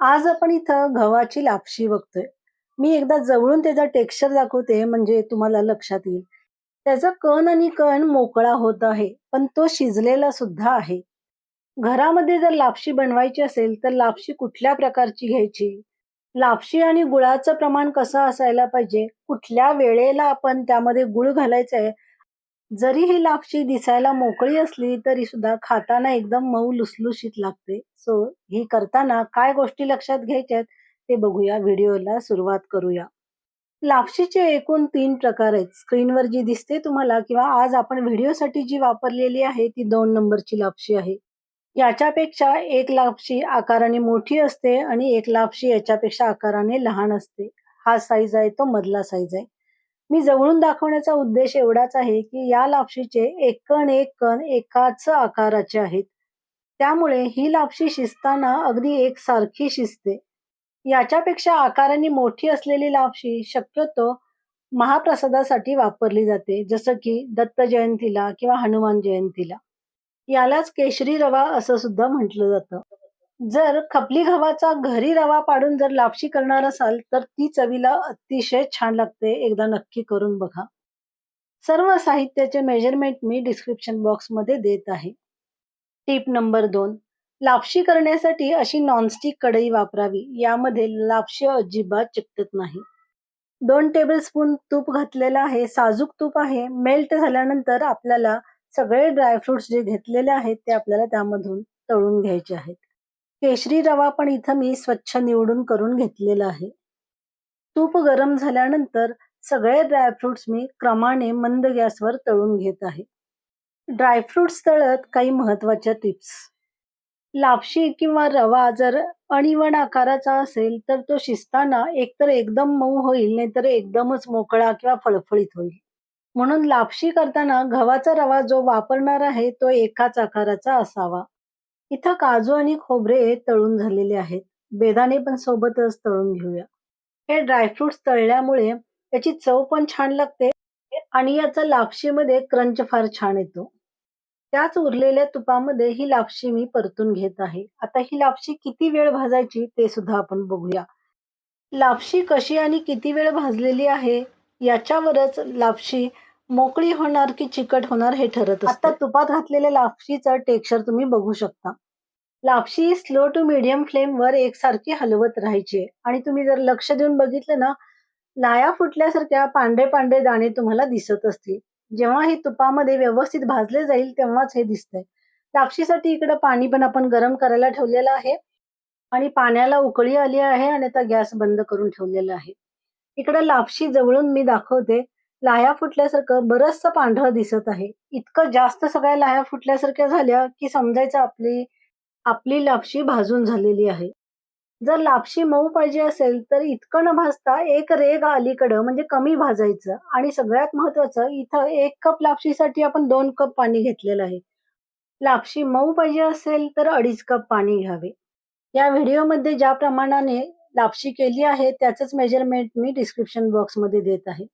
आज आपण इथं गव्हाची लापशी बघतोय. मी एकदा जवळून त्याचा टेक्स्चर दाखवते म्हणजे तुम्हाला लक्षात येईल. त्याचा कण आणि कण मोकळा होत आहे, पण तो शिजलेला सुद्धा आहे. घरामध्ये जर लापशी बनवायची असेल, तर लापशी कुठल्या प्रकारची घ्यायची? लापशी आणि गुळाचं प्रमाण कसं असायला पाहिजे? कुठल्या वेळेला आपण त्यामध्ये गुळ घालायचं आहे? जरी ही लापशी दिसायला मोकळी असली तरी सुद्धा खाताना एकदम मऊ लुसलुशीत लागते. सो ही करताना काय गोष्टी लक्षात घ्यायच्यात ते बघूया. व्हिडिओला सुरुवात करूया. लापशीचे एकूण तीन प्रकार आहेत. स्क्रीनवर जी दिसते तुम्हाला किंवा आज आपण व्हिडिओसाठी जी वापरलेली आहे ती दोन नंबरची लापशी आहे. याच्यापेक्षा एक लापशी आकाराने मोठी असते आणि एक लापशी याच्यापेक्षा आकाराने लहान असते. हा साईज आहे तो मधला साईज आहे. मी जवळून दाखवण्याचा उद्देश एवढाच आहे की या लापशीचे एक कण एक कण एकाच आकाराचे आहेत. त्यामुळे ही लापशी शिजताना अगदी एकसारखी शिजते. याच्यापेक्षा आकाराने मोठी असलेली लापशी शक्यतो महाप्रसादासाठी वापरली जाते, जसं की दत्त जयंतीला किंवा हनुमान जयंतीला. यालाच केशरी रवा असं सुद्धा म्हटलं जातं. जर खपली गव्हाचा घरी रवा पाडून जर लापशी करणार असाल, तर ती चवीला अतिशय छान लागते. एकदा नक्की करून बघा. सर्व साहित्याचे मेजरमेंट मी डिस्क्रिप्शन बॉक्समध्ये देत आहे. टिप नंबर दोन लापशी करण्यासाठी अशी नॉनस्टिक कढई वापरावी. यामध्ये लापशी अजिबात चिकटत नाही. दोन टेबलस्पून तूप घातलेलं आहे. साजूक तूप आहे. मेल्ट झाल्यानंतर आपल्याला सगळे ड्रायफ्रुट्स जे घेतलेले आहेत ते आपल्याला त्यामधून तळून घ्यायचे आहेत. केशरी रवा पण इथं मी स्वच्छ निवडून करून घेतलेला आहे. तूप गरम झाल्यानंतर सगळे ड्रायफ्रुट्स मी क्रमाने मंद गॅसवर तळून घेत आहे. ड्रायफ्रुट्स तळत काही महत्त्वाच्या टिप्स. लापशी किंवा रवा जर अणिवण आकाराचा असेल तर तो शिजताना एकतर एकदम मऊ होईल नाहीतर एकदमच मोकळा किंवा फळफळीत होईल. म्हणून लापशी करताना गव्हाचा रवा जो वापरणार आहे तो एकाच आकाराचा असावा. इथं काजू आणि खोबरे तळून झालेले आहेत. बेदाणे पण सोबतच तळून घेऊया. हे ड्रायफ्रुट्स तळल्यामुळे याची चव पण छान लागते आणि याचा लापशीमध्ये क्रंच फार छान येतो. त्याच उरलेल्या तुपामध्ये ही लापशी मी परतून घेत आहे. आता ही लापशी किती वेळ भाजायची ते सुद्धा आपण बघूया. लापशी कशी आणि किती वेळ भाजलेली आहे याच्यावरच लापशी मोकळी होणार की चिकट होणार हे ठरत आता तुपात घातलेल्या लापशीचं टेक्स्चर तुम्ही बघू शकता. लापशी स्लो टू मीडियम फ्लेमवर एकसारखी हलवत राहायची आणि तुम्ही जर लक्ष देऊन बघितलं ना लाया फुटल्यासारख्या पांढरे पांढरे दाणे तुम्हाला दिसत असतील. जेव्हा हे तुपामध्ये व्यवस्थित भाजले जाईल तेव्हाच हे दिसतंय. लापशीसाठी इकडे पाणी पण आपण गरम करायला ठेवलेलं आहे आणि पाण्याला उकळी आली आहे आणि आता गॅस बंद करून ठेवलेला आहे. इकडे लापशी जवळून मी दाखवते. लाह्या फुटल्यासारखं बरचसं पांढरं दिसत आहे. इतकं जास्त सगळ्या लाह्या फुटल्यासारख्या झाल्या की समजायचं आपली आपली लापशी भाजून झालेली आहे. जर लापशी मऊ पाहिजे असेल तर इतकं न भाजता एक रेग अलीकडं म्हणजे कमी भाजायचं आणि सगळ्यात महत्वाचं इथं एक कप लापशीसाठी आपण दोन कप पाणी घेतलेलं आहे. लापशी मऊ पाहिजे असेल तर अडीच कप पाणी घ्यावे. या व्हिडिओमध्ये ज्या प्रमाणाने लापशी केली आहे त्याचंच मेजरमेंट मी डिस्क्रिप्शन बॉक्समध्ये देत आहे.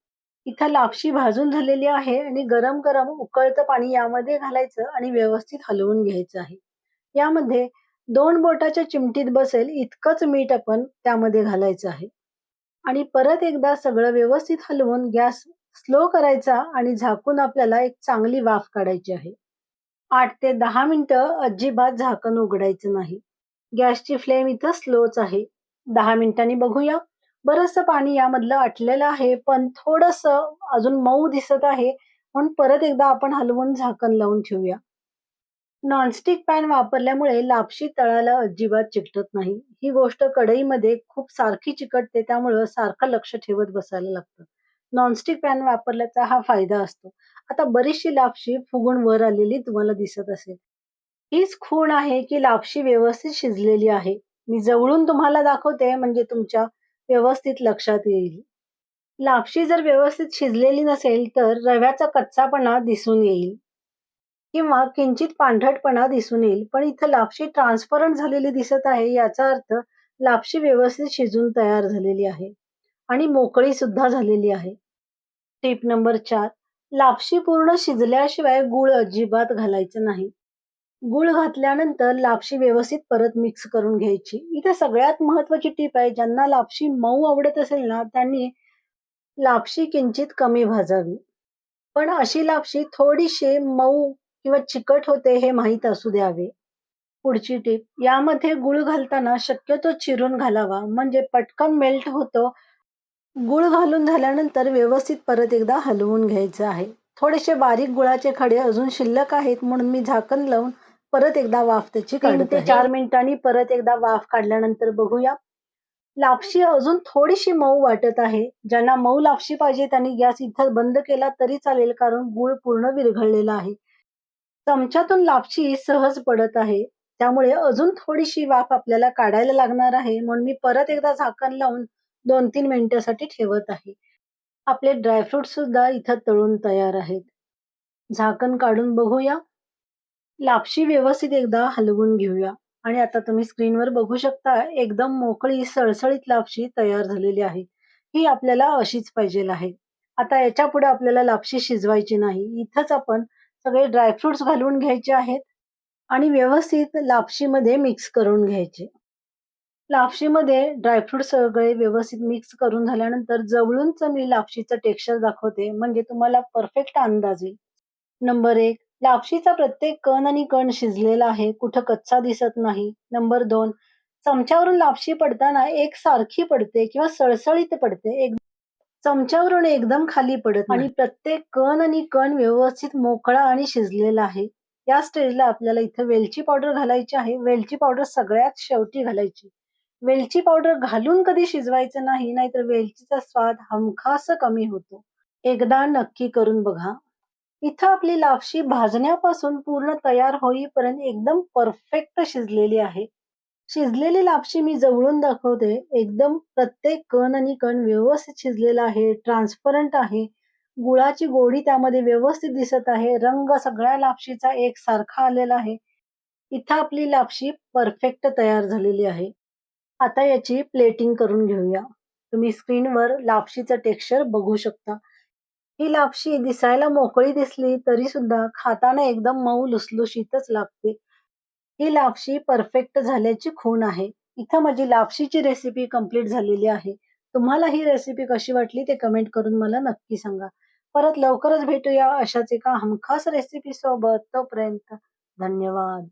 इथं लापशी भाजून झालेली आहे आणि गरम गरम उकळतं पाणी यामध्ये घालायचं आणि व्यवस्थित हलवून घ्यायचं आहे. यामध्ये दोन बोटाच्या चिमटीत बसेल इतकंच मीठ आपण त्यामध्ये घालायचं आहे आणि परत एकदा सगळं व्यवस्थित हलवून गॅस स्लो करायचा आणि झाकून आपल्याला एक चांगली वाफ काढायची आहे. आठ ते दहा मिनिटं अजिबात झाकण उघडायचं नाही. गॅसची फ्लेम इथं स्लोच आहे. दहा मिनिटांनी बघूया. बरचसं पाणी यामधलं आटलेलं आहे पण थोडंसं अजून मऊ दिसत आहे म्हणून परत एकदा आपण हलवून झाकण लावून ठेवूया. नॉनस्टिक पॅन वापरल्यामुळे लापशी तळाला अजिबात चिकटत नाही. ही गोष्ट कढईमध्ये खूप सारखी चिकटते त्यामुळं सारखं लक्ष ठेवत बसायला लागतं. नॉनस्टिक पॅन वापरल्याचा हा फायदा असतो. आता बरीचशी लापशी फुगून वर आलेली तुम्हाला दिसत असेल. हीच खूण आहे की लापशी व्यवस्थित शिजलेली आहे. मी जवळून तुम्हाला दाखवते म्हणजे तुमच्या व्यवस्थित लक्षात येईल. लापशी जर व्यवस्थित शिजलेली नसेल तर रव्याचा कच्चापणा दिसून येईल किंवा किंचित पांढरटपणा दिसून येईल. पण इथं लापशी ट्रान्सपरंट झालेली दिसत आहे याचा अर्थ लापशी व्यवस्थित शिजून तयार झालेली आहे आणि मोकळी सुद्धा झालेली आहे. टिप नंबर चार लापशी पूर्ण शिजल्याशिवाय गूळ अजिबात घालायचं नाही. गूळ घातल्यानंतर लापशी व्यवस्थित परत मिक्स करून घ्यायची. इथे सगळ्यात महत्त्वाची टीप आहे, ज्यांना लापशी मऊ आवडत असेल ना, त्यांनी लापशी किंचित कमी भाजावी. पण अशी लापशी थोडीशी मऊ किंवा चिकट होते हे माहीत असू द्यावे. पुढची टीप, यामध्ये गूळ घालताना शक्यतो चिरून घालावा, म्हणजे पटकन मेल्ट होतो. गूळ घालून झाल्यानंतर व्यवस्थित परत एकदा हलवून घ्यायचं आहे. थोडेसे बारीक गुळाचे खडे अजून शिल्लक आहेत म्हणून मी झाकण लावून परत एकदा वाफ त्याची. 3 ते 4 मिनिटांनी परत एकदा वाफ काढल्यानंतर बघूया. लापशी अजून थोडीशी मऊ वाटत आहे. ज्यांना मऊ लापशी पाहिजे त्यांनी गॅस इथं बंद केला तरी चालेल कारण गूळ पूर्ण विरघळलेला आहे. चमच्यातून लापशी सहज पडत आहे. त्यामुळे अजून थोडीशी वाफ आपल्याला काढायला लागणार आहे म्हणून मी परत एकदा झाकण लावून 2-3 मिनिटांसाठी ठेवत आहे. आपले ड्रायफ्रूट सुद्धा इथं तळून तयार आहेत. झाकण काढून बघूया. लापशी व्यवस्थित एकदा हलवून घेऊया आणि आता तुम्ही स्क्रीनवर बघू शकता एकदम मोकळी सळसळीत लापशी तयार झालेली आहे. ही आपल्याला अशीच पाहिजे आहे. आता याच्यापुढे आपल्याला लापशी शिजवायची नाही. इथंच आपण सगळे ड्रायफ्रुट्स घालून घ्यायचे आहेत आणि व्यवस्थित लापशीमध्ये मिक्स करून घ्यायचे. लापशीमध्ये ड्रायफ्रूट सगळे व्यवस्थित मिक्स करून झाल्यानंतर जवळूनच मी लापशीचं टेक्स्चर दाखवते म्हणजे तुम्हाला परफेक्ट अंदाज येईल. नंबर एक लापशीचा प्रत्येक कण आणि कण शिजलेला आहे. कुठं कच्चा दिसत नाही. नंबर दोन चमच्यावरून लापशी पडताना एक सारखी पडते किंवा सळसळीत पडते. एक चमच्यावरून एकदम खाली पडत आणि प्रत्येक कण आणि कण व्यवस्थित मोकळा आणि शिजलेला आहे. या स्टेजला आपल्याला इथं वेलची पावडर घालायची आहे. वेलची पावडर सगळ्यात शेवटी घालायची. वेलची पावडर घालून कधी शिजवायचं नाही, नाहीतर वेलचीचा स्वाद हमखास कमी होतो. एकदा नक्की करून बघा. इथं आपली लापशी भाजण्यापासून पूर्ण तयार होईपर्यंत एकदम परफेक्ट शिजलेली आहे. शिजलेली लापशी मी जवळून दाखवते. एकदम प्रत्येक कण आणि कण व्यवस्थित शिजलेला आहे. ट्रान्सपरंट आहे. गुळाची गोडी त्यामध्ये व्यवस्थित दिसत आहे. रंग सगळ्या लापशीचा एक सारखा आलेला आहे. इथं आपली लापशी परफेक्ट तयार झालेली आहे. आता याची प्लेटिंग करून घेऊया. तुम्ही स्क्रीनवर लापशीचं टेक्स्चर बघू शकता. ही लापशी दिसायला मोकळी दिसली तरी सुद्धा खाताना एकदम मऊ लुसलुशीतच लागते. ही लापशी परफेक्ट झाल्याची खूण आहे. इथं माझी लापशीची रेसिपी कंप्लीट झालेली आहे. तुम्हाला ही रेसिपी कशी वाटली ते कमेंट करून मला नक्की सांगा. परत लवकरच भेटूया अशाच एका हमखास रेसिपी सोबत. तोपर्यंत धन्यवाद.